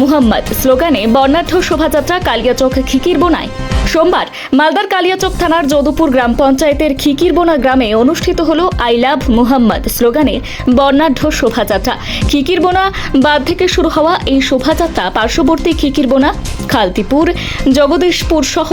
মুহাম্মদ। স্লোগানে বর্ণাঢ্য শোভাযাত্রা কালিয়াচক খিকিরবোনায় সোমবার মালদার কালিয়াচক থানার যদুপুর গ্রাম পঞ্চায়েতের খিকিরবোনা গ্রামে অনুষ্ঠিত হল আই লাভ মুহাম্মদ। স্লোগানে বর্ণাঢ্য শোভাযাত্রা। খিকিরবোনা বাদ থেকে শুরু হওয়া এই শোভাযাত্রা পার্শ্ববর্তী খিকিরবোনা খালতিপুর, জগদীশপুর সহ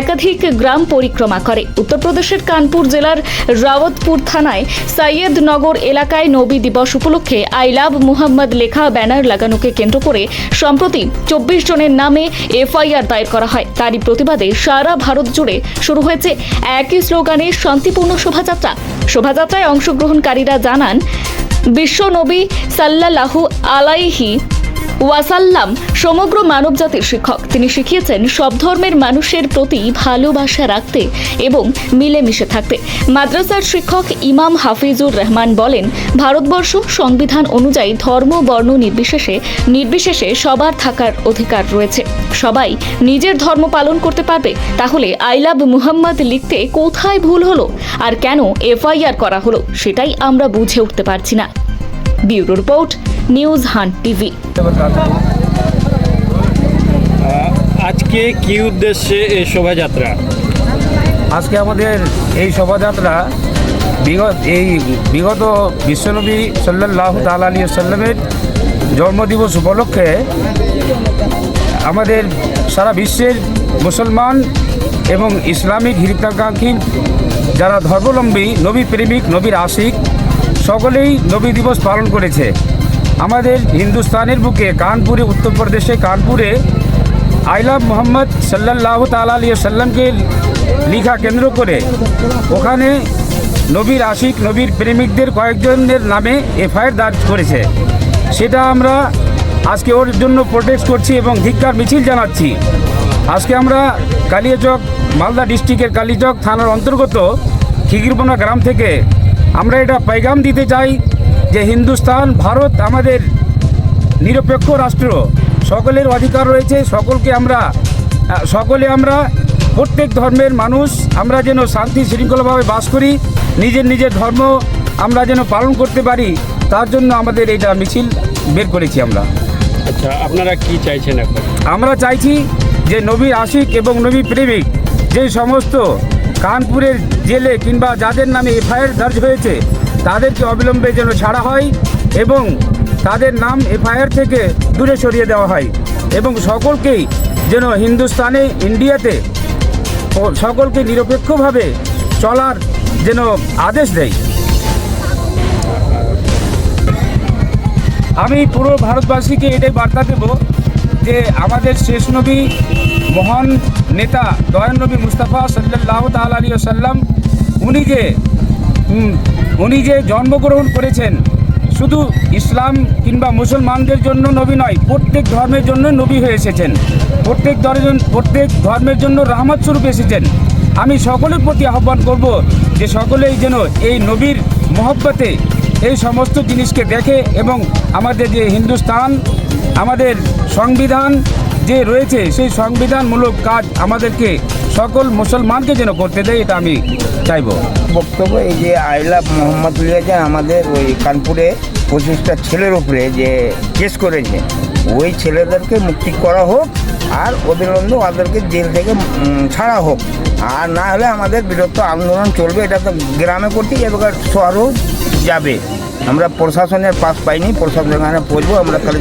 একাধিক গ্রাম পরিক্রমা করে। উত্তরপ্রদেশের কানপুর জেলার রাওয়াতপুর থানায় সৈয়দনগর এলাকায় নবী দিবস উপলক্ষে আই লাভ মুহাম্মদ লেখা ব্যানার লাগানোকে কেন্দ্র করে সম্প্রতি চব্বিশ জনের নামে এফআইআর দায়ের করা হয়। তারই প্রতিবাদে সারা ভারত জুড়ে শুরু হয়েছে একই স্লোগানে শান্তিপূর্ণ শোভাযাত্রা। শোভাযাত্রায় অংশগ্রহণকারীরা জানান বিশ্ব নবী সাল্লাল্লাহু আলাইহি ওয়াসাল্লাম, সমগ্র মানবজাতির শিক্ষক। তিনি শিখিয়েছেন, সব ধর্মের মানুষের প্রতি ভালোবাসা রাখতে এবং মিলেমিশে থাকতে। মাদ্রাসার শিক্ষক ইমাম হাফিজুর রহমান বলেন, ভারতবর্ষ সংবিধান অনুযায়ী ধর্ম, বর্ণ নির্বিশেষে নির্বিশেষে সবার থাকার অধিকার রয়েছে। সবাই নিজের ধর্ম পালন করতে পারবে। তাহলে আই লাভ মুহাম্মদ লিখতে কোথায় ভুল হলো? আর কেন এফআইআর করা হলো? সেটাই আমরা বুঝে উঠতে পারছি না। Bureau report news hunt TV. আজকে কি উদ্দেশ্যে এই শোভাযাত্রা? আজকে আমাদের এই শোভাযাত্রা বিগত এই বিগত বিশ্বনবী সাল্লাহ তাল আলী সাল্লামের জন্মদিবস উপলক্ষে আমাদের সারা বিশ্বের মুসলমান এবং ইসলামিক হিতাকাঙ্ক্ষী যারা ধর্মাবলম্বী নবী প্রেমিক নবীর আশিক সকলেই নবী দিবস পালন করেছে। আমাদের হিন্দুস্তানের বুকে কানপুরে, উত্তরপ্রদেশে কানপুরে আইলাভ মোহাম্মদ সাল্লাহ তালা আলী সাল্লামকে লিখা কেন্দ্র করে ওখানে নবীর আশিক, নবীর প্রেমিকদের কয়েকজনের নামে এফআইআর দার্জ করেছে। সেটা আমরা আজকে ওর জন্য প্রোটেক্ট করছি এবং ধিক্কার, মিছিল জানাচ্ছি। আজকে আমরা কালিয়াচক, মালদা ডিস্ট্রিক্টের কালিয়াচক থানার অন্তর্গত খিগিরবোনা গ্রাম থেকে আমরা এটা পাইগাম দিতে চাই যে হিন্দুস্তান ভারত আমাদের নিরপেক্ষ রাষ্ট্র। সকলের অধিকার রয়েছে সকলকে আমরা সকলে আমরা প্রত্যেক ধর্মের মানুষ আমরা যেন শান্তি শৃঙ্খলাভাবে বাস করি নিজের নিজের ধর্ম আমরা যেন পালন করতে পারি তার জন্য আমাদের এটা মিছিল বের করেছি আমরা। আচ্ছা আপনারা কি চাইছেন এখন? আমরা চাইছি যে নবী আশিক এবং নবী প্রেমিক যে সমস্ত কানপুরের জেলে কিংবা যাদের নামে এফআইআর দর্জ হয়েছে, তাদেরকে অবিলম্বে যেন ছাড়া হয় এবং তাদের নাম এফআইআর থেকে দূরে সরিয়ে দেওয়া হয় এবং সকলকেই যেন হিন্দুস্তানে, ইন্ডিয়াতে সকলকে নিরপেক্ষভাবে চলার যেন আদেশ দেয়। আমি পুরো ভারতবাসীকে এটাই বার্তা দেব যে আমাদের শেষ নবী, মহান নেতা দয়ান নবী মুস্তাফা সাল্লাহ তাল আলী সাল্লাম উনি যে উনি যে জন্মগ্রহণ করেছেন, শুধু ইসলাম কিংবা মুসলমানদের জন্য নবী নয়, প্রত্যেক ধর্মের জন্য নবী হয়ে এসেছেন। প্রত্যেক ধর্মের প্রত্যেক ধর্মের জন্য রহমত স্বরূপ এসেছেন। আমি সকলের প্রতি আহ্বান করব যে সকলেই যেন এই নবীর মহব্বতে এই সমস্ত জিনিসকে দেখে এবং আমাদের যে হিন্দুস্তান আমাদের সংবিধান যে রয়েছে, সেই সংবিধানমূলক কাজ আমাদেরকে সকল মুসলমানকে যেন করতে দেয়, এটা আমি চাইব। বক্তব্য এই যে আইলা মোহাম্মদ লিয়াজান আমাদের ওই কানপুরে পঁচিশটা ছেলের উপরে যে কেস করেছে, ওই ছেলেদেরকে মুক্তি করা হোক আর অবিলম্বে ওদেরকে জেল থেকে ছাড়া হোক। আর না হলে আমাদের বৃহত্ত আন্দোলন চলবে, এটা তো গ্রামে করতে এবার শহরেও যাবে। আমরা প্রশাসনের পাস পাইনি, প্রশাসনের পড়ব আমরা খালি